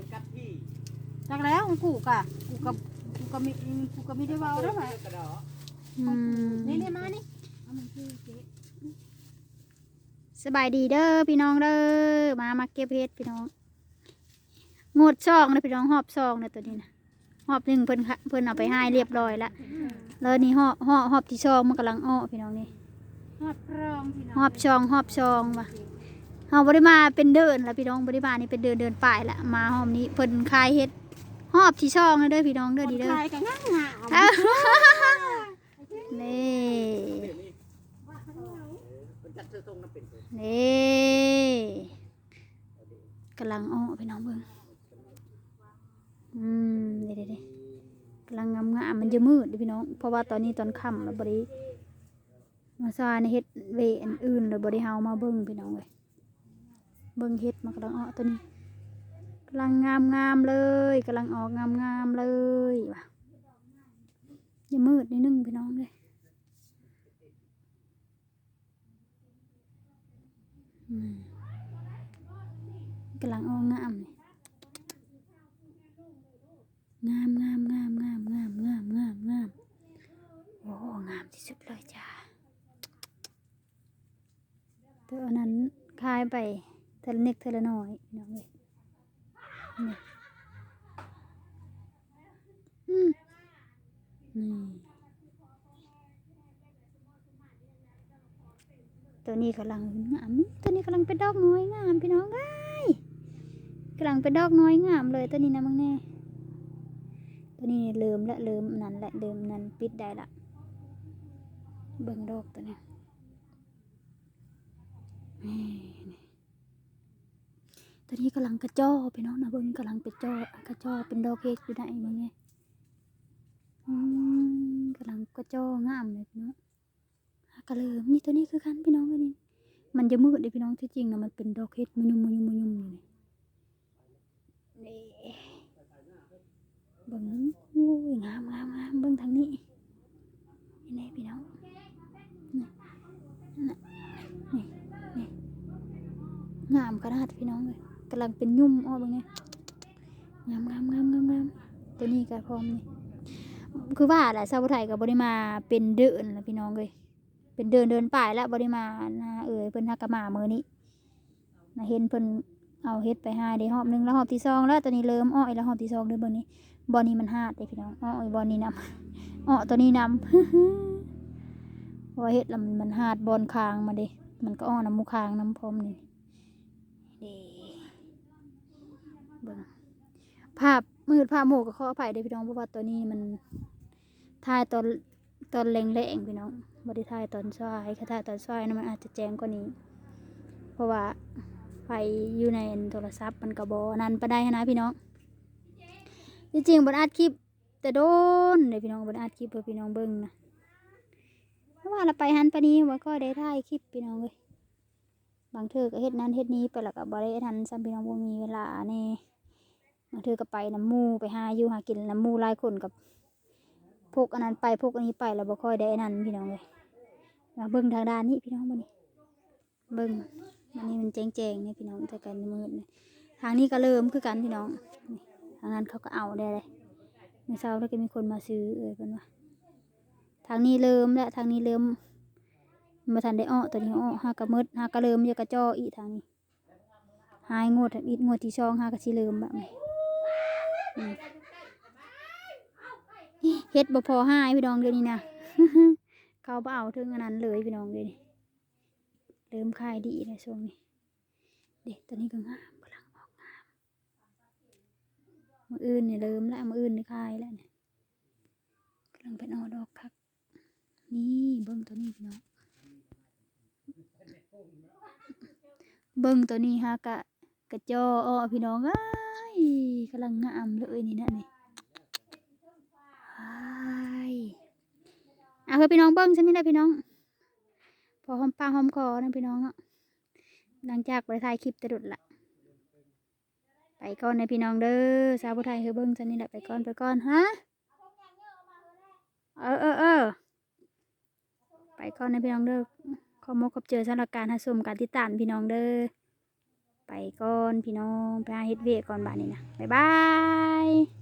มันกัดที่จักแล้วของกูกะกูกับกูก็มีกูก็มีได้เว้าแล้วไหมกระดออืมนี่นี่มานี่เอามันคือเจ๊สบายดีเด้อพี่น้องเด้อมามาเก็บเห็ดพี่น้องงดซองนะพี่น้องหอบซองนะตัวนี้นะหอบหนึ่งเพิ่นค่ะเพิ่นเอาไปให้เรียบร้อยละแล้วนี่หอบหอบหอบที่ซองมันกำลังอ้อพี่น้องนี่หอบรองพี่น้องหอบซองหอบซองว่ะ เฮาบ่ได้มาเป็นเดินละพี่น้องบ่ได้มานี่เป็นเดินเดินป่ายละมาหอมนี้เพิ่นคายเฮ็ดหอบที่ซองนะเด้อพี่น้องเด้อดีเด้อใครกันง่ายง่ายเอ้านี่เดี๋ยวนี้มันจัดเสื้อทรงน้ำเป็นเลยนี่กำลังอ้อพี่น้องเบิ่งอืมเดี๋ยวเดี๋ยวกำลังงามงามๆมันจะมืดเด้อพี่น้อง เพราะว่าตอนนี้ตอนค่ำแล้วบริมาซาในเฮ็ดเวอันอื่นเลยบริเฮามาเบิ่งพี่น้องเลย เบิ่งเฮ็ดมันกำลังอ้อตัวนี้กำลังงามงามเลยกำลังออกงามงามเลยว่ะอย่ามืดนิดนึงพี่น้องเลยกำลังออกงามเลยงามงามงามงามงามงามงามงามโอ้งามที่สุดเลยจ้าตัวนั้นคายไป เทละนิดเทลน้อยน้องเลยนี่อืมนี่ตัวนี้กำลังงาม ตัวนี้กำลังเป็นดอกน้อยงามพี่น้องเอ้ยกำลังเป็นดอกน้อยงามเลยตัวนี้นะมึงแน่ตัวนี้เริ่มละเริ่มนั่นและเริ่มนั่นปิดได้ละเบิ่งดอกตัวนี้ ตัวนี้กำลังกระจ้อพี่น้องนะเบิ่งกำลังเป็นจ้อกระจ้อเป็นดอกเค้กอยู่ได้มึงไงอืมกำลังกระจ้องามเลยพี่น้องหากระเริ่มนี่ตัวนี้คือกันพี่น้องอันนี้มันจะมืดเลยพี่น้องที่จริงนะมันเป็นดอกเค้กมุยุมมุยุมมุยุมอยู่นี่นี่เบิ่งโอ้ยงามงามงามเบิ่งทางนี้นี่แน่พี่น้องนี่นี่นี่งามขนาดพี่น้องเลย กำลังเป็นยุ่มอ้อบิ่งไงงามงามงามงามงามตัวนี้ก็พร้อมนี่คือว่าแหละชาวไทยกับบริมาเป็นเดินแหละพี่น้องเลยเป็นเดินเดินป่ายแล้วบริมานะเอ่ยเพิ่นฮักกะมามือนี้นะเห็นเพิ่นเอาเฮ็ดไปหาได้หอบหนึงแล้วหอบที่สองแล้วตัวนี้เริ่มอ้อยแล้วหอบที่สองเด้อบิ่งนี้บอนี้มันหาดเลยพี่น้องอ้อยบอนี้นำอ้อตัวนี้นำเพราะว่าเฮ็ดแล้วมันมันหาดบอลคางมาเด้มันก็อ้อน้ำมูคางน้ำพรมนี่เด้ ภาพมืดภาพโมกก็ขออภัยเด้อพี่น้องเพราะว่าตัวนี้มันถ่ายตอนตอนแรงๆพี่น้องบ่ได้ถ่ายตอนสายถ้าถ่ายตอนสายนะมันอาจจะแจ้งกว่านี้ เพราะว่าไฟอยู่ในโทรศัพท์มันก็บ่นั่นปานใดหั้นะพี่น้องจริงๆบ่ได้อัดคลิปแต่โดนเลยพี่น้องบนอาดคลิปเพื่อพี่น้องเบิ้งนะเพราะว่าเราไปหันปนี้ว่าก็ได้ถ่ายคลิปพี่น้องเลยบางเธอก็เฮ็ดนั้นเฮ็ดนี้ไปแล้วก็บ่ได้ทันซ้ำพี่น้องบ่มีเวลาแน่ บางเธอก็ไปน้ำมูไปหาอยู่หากินน้ำมูหลายคนกับพวกอันนั้นไปพวกอันนี้ไปแล้วบ่ค่อยได้อันนั้นพี่น้องเลยมาเบิ้งทางด้านนี้พี่น้องบ่นี่เบิ้งอันนี้มันแจ้งๆนี่พี่น้องแต่กันมืดทางนี้ก็เริ่มคือกันพี่น้องทางนั้นเขาก็เอาได้เลยเมื่อเช้าแล้วก็มีคนมาซื้อเอ่ยเพิ่นว่าทางนี้เริ่มและทางนี้เริ่มมาทันได้อ้อตัวนี้อ้อหากระมืดหากระเริ่มยากระจ้ออีทางนี้หายงวดอีกงวดที่ช่องหากระชิเริ่มแบบนี้ เฮ็ดบ่พอห้าพี่น้องเดี๋ยวนี้นะเขาบ่เอาถึงอันนั้นเลยพี่น้องเลยวนี่เริ่มขายดีในช่วงนี้เด็กตัวนี้ก็งามกำลังออกงามมืออื่นเนี่ยเริ่มแล้วมืออื่นเนี่ขายแล้วเนี่ยกำลังเป็นออดอกคักนี่เบิ้งตัวนี้พี่น้องเบิ้งตัวนี้ฮะกะกระจออ้อพี่น้องอ้ย กำลังงามเลยนี่นะนี่อ้ายอะเพื่อพี่น้องเบิ้งใช่ไหมล่ะพี่น้อง พอหอมปากหอมคอนะพี่น้องเนาะหลังจากไปถ่ายคลิปแตะดุดละไปก่อนนะพี่น้องเด้อสาวผู้ไทยเฮอเบิ้งซันนี่แหละไปก่อนไปก่อนฮะเออเออเออไปก่อนนะพี่น้องเด้อขอมกขอบเจอสำหรับการหาชมการติดตามพี่น้องเด้อ ไปก่อนพี่น้องไปหาเฮ็ดเวกก่อนบ้านนี้นะบ๊ายบาย